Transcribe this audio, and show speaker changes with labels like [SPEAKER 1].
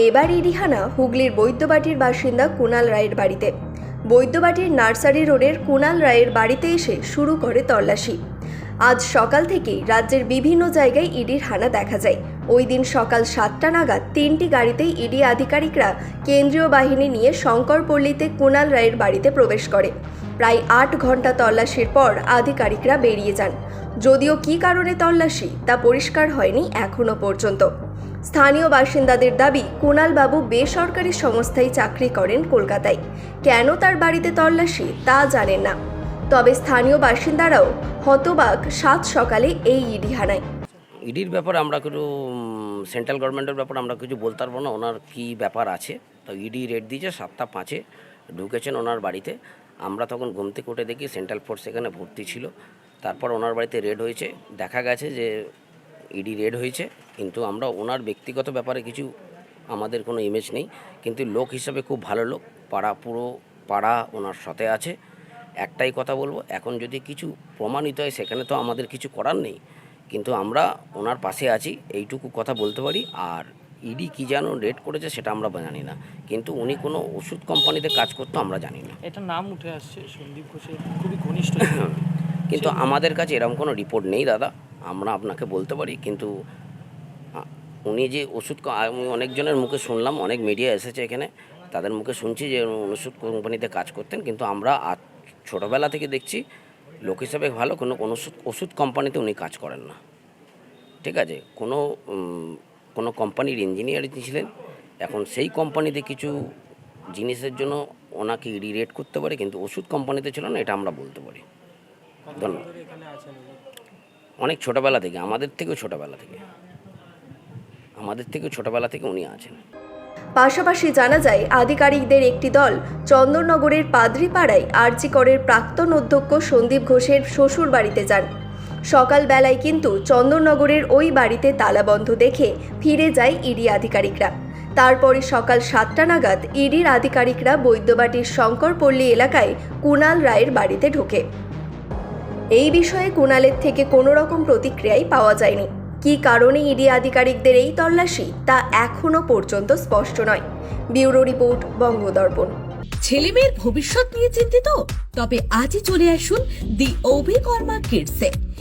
[SPEAKER 1] এবার ইডিহানা হুগলির বৈদ্যবাটির বাসিন্দা কুণাল রায়ের বাড়িতে। বৈদ্যবাটির নার্সারি রোডের কুণাল রায়ের বাড়িতে এসে শুরু করে তল্লাশি। আজ সকাল থেকেই রাজ্যের বিভিন্ন জায়গায় ইডির হানা দেখা যায়। ওই দিন সকাল সাতটা নাগাদ তিনটি গাড়িতেই ইডি আধিকারিকরা কেন্দ্রীয় বাহিনী নিয়ে শঙ্করপল্লীতে কুণাল রায়ের বাড়িতে প্রবেশ করে। প্রায় আট ঘণ্টা তল্লাশির পর আধিকারিকরা বেরিয়ে যান। যদিও কী কারণে তল্লাশি তা পরিষ্কার হয়নি এখনও পর্যন্ত। স্থানীয় বাসিন্দাদের দাবি, কুণালবাবু বেসরকারি সংস্থায় চাকরি করেন কলকাতায়। কেন তার বাড়িতে তল্লাশি, তা জানেন না। তবে স্থানীয় বাসিন্দারাও হতবাক সাত সকালে এই ইডিহানায়
[SPEAKER 2] ইডির ব্যাপার আমরা কিছু সেন্ট্রাল গভর্নমেন্টের ব্যাপার আমরা কিছু বলতে পারব না, ওনার কী ব্যাপার আছে। তো ইডি রেট দিয়েছে, সাতটা পাঁচে ঢুকেছেন ওনার বাড়িতে। আমরা তখন ঘুম থেকে উঠে দেখি সেন্ট্রাল ফোর্স এখানে ভর্তি ছিল। তারপর ওনার বাড়িতে রেড হয়েছে। দেখা গেছে যে ইডি রেড হয়েছে কিন্তু আমরা ওনার ব্যক্তিগত ব্যাপারে কিছু আমাদের কোনো ইমেজ নেই কিন্তু লোক হিসাবে খুব ভালো লোক পাড়া পুরো পাড়া ওনার সাথে আছে একটাই কথা বলব এখন যদি কিছু প্রমাণিত হয় সেখানে তো আমাদের কিছু করার নেই কিন্তু আমরা ওনার পাশে আছি এইটুকু কথা বলতে পারি আর ইডি কী যেন রেড করেছে সেটা আমরা জানি না কিন্তু উনি কোনো ওষুধ কোম্পানিতে কাজ করতো আমরা জানি না।
[SPEAKER 3] এটা নাম উঠে আসছে সন্দীপ ঘোষের খুবই ঘনিষ্ঠ।
[SPEAKER 2] কিন্তু আমাদের কাছে এরকম কোনো রিপোর্ট নেই দাদা আমরা আপনাকে বলতে পারি, কিন্তু উনি যে ওষুধ আমি অনেকজনের মুখে শুনলাম, অনেক মিডিয়া এসেছে এখানে, তাদের মুখে শুনছি যে ওষুধ কোম্পানিতে কাজ করতেন, কিন্তু আমরা ছোটোবেলা থেকে দেখছি, লোক হিসাবে ভালো, কোনো কোনো ওষুধ কোম্পানিতে উনি কাজ করেন না। ঠিক আছে? কোনো কোনো কোম্পানির ইঞ্জিনিয়ার ছিলেন, এখন সেই কোম্পানিতে কিছু জিনিসের জন্য ওনাকে রিরেট করতে পারে, কিন্তু ওষুধ কোম্পানিতে ছিল না, এটা আমরা বলতে পারি। ধন্যবাদ। অনেক ছোটোবেলা থেকে, আমাদের থেকেও ছোটোবেলা থেকে। আমাদের থেকেও ছোটোবেলা থেকে উনি আছেন।
[SPEAKER 1] পাশাপাশি জানা যায়, আধিকারিকদের একটি দল চন্দননগরের পাদ্রিপাড়ায় আরজিকরের প্রাক্তন অধ্যক্ষ সন্দীপ ঘোষের শ্বশুর বাড়িতে যান। সকালবেলায় কিন্তু চন্দননগরের ওই বাড়িতে তালাবন্ধ দেখে ফিরে যায় ইডি আধিকারিকরা। তারপরে সকাল সাতটা নাগাদ ইডির আধিকারিকরা বৈদ্যবাটির শঙ্করপল্লী এলাকায় কুণাল রায়ের বাড়িতে ঢোকে। এই বিষয়ে কুণালের থেকে কোনো রকম প্রতিক্রিয়াই পাওয়া যায়নি। কি কারণে ইডি আধিকারিকদের এই তল্লাশি, তা এখনও পর্যন্ত স্পষ্ট নয়। Bureau report, Bangadarpan.
[SPEAKER 4] ছেলেমেয়ের ভবিষ্যৎ নিয়ে চিন্তিত? তবে আজই চলে আসুন দি অভিকর্মা কিডসে।